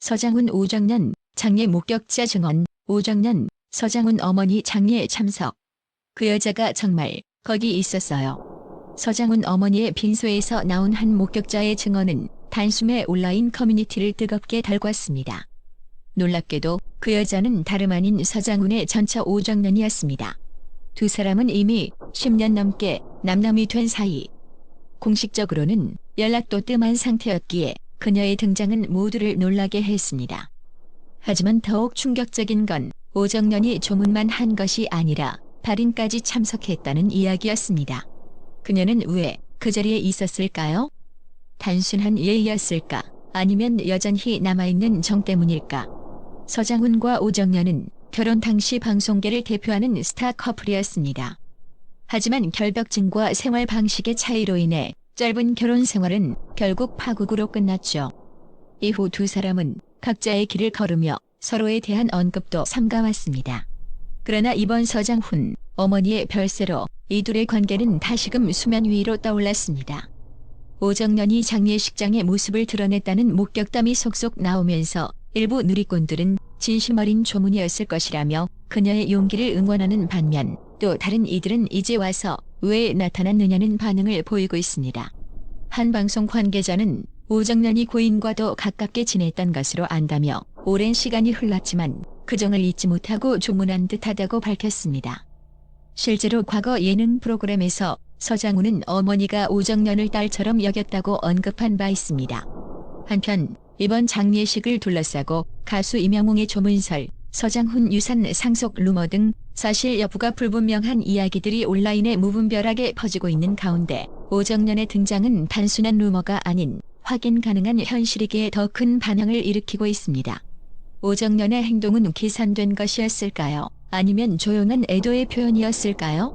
서장훈 오정년 장례 목격자 증언 오정년 서장훈 어머니 장례 참석. 그 여자가 정말 거기 있었어요. 서장훈 어머니의 빈소에서 나온 한 목격자의 증언은 단숨에 온라인 커뮤니티를 뜨겁게 달궜습니다. 놀랍게도 그 여자는 다름 아닌 서장훈의 전처 오정년이었습니다. 두 사람은 이미 10년 넘게 남남이 된 사이. 공식적으로는 연락도 뜸한 상태였기에 그녀의 등장은 모두를 놀라게 했습니다. 하지만 더욱 충격적인 건 오정년이 조문만 한 것이 아니라 발인까지 참석했다는 이야기였습니다. 그녀는 왜 그 자리에 있었을까요? 단순한 예의였을까? 아니면 여전히 남아있는 정 때문일까? 서장훈과 오정년은 결혼 당시 방송계를 대표하는 스타 커플이었습니다. 하지만 결벽증과 생활 방식의 차이로 인해 짧은 결혼 생활은 결국 파국으로 끝났죠. 이후 두 사람은 각자의 길을 걸으며 서로에 대한 언급도 삼가왔습니다. 그러나 이번 서장훈 어머니의 별세로 이 둘의 관계는 다시금 수면 위로 떠올랐습니다. 오정년이 장례식장의 모습을 드러냈다는 목격담이 속속 나오면서 일부 누리꾼들은 진심 어린 조문이었을 것이라며 그녀의 용기를 응원하는 반면 또 다른 이들은 이제 와서 왜 나타났느냐는 반응을 보이고 있습니다. 한 방송 관계자는 오정년이 고인과도 가깝게 지냈던 것으로 안다며 오랜 시간이 흘렀지만 그 정을 잊지 못하고 조문한 듯하다고 밝혔습니다. 실제로 과거 예능 프로그램에서 서장훈은 어머니가 오정년을 딸처럼 여겼다고 언급한 바 있습니다. 한편 이번 장례식을 둘러싸고 가수 이명웅의 조문설, 서장훈 유산 상속 루머 등 사실 여부가 불분명한 이야기들이 온라인에 무분별하게 퍼지고 있는 가운데 오정년의 등장은 단순한 루머가 아닌 확인 가능한 현실이기에 더큰 반향을 일으키고 있습니다. 오정년의 행동은 계산된 것이었을까요? 아니면 조용한 애도의 표현이었을까요?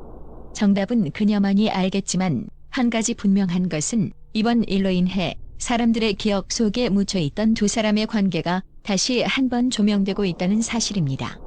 정답은 그녀만이 알겠지만 한 가지 분명한 것은 이번 일로 인해 사람들의 기억 속에 묻혀 있던 두 사람의 관계가 다시 한 번 조명되고 있다는 사실입니다.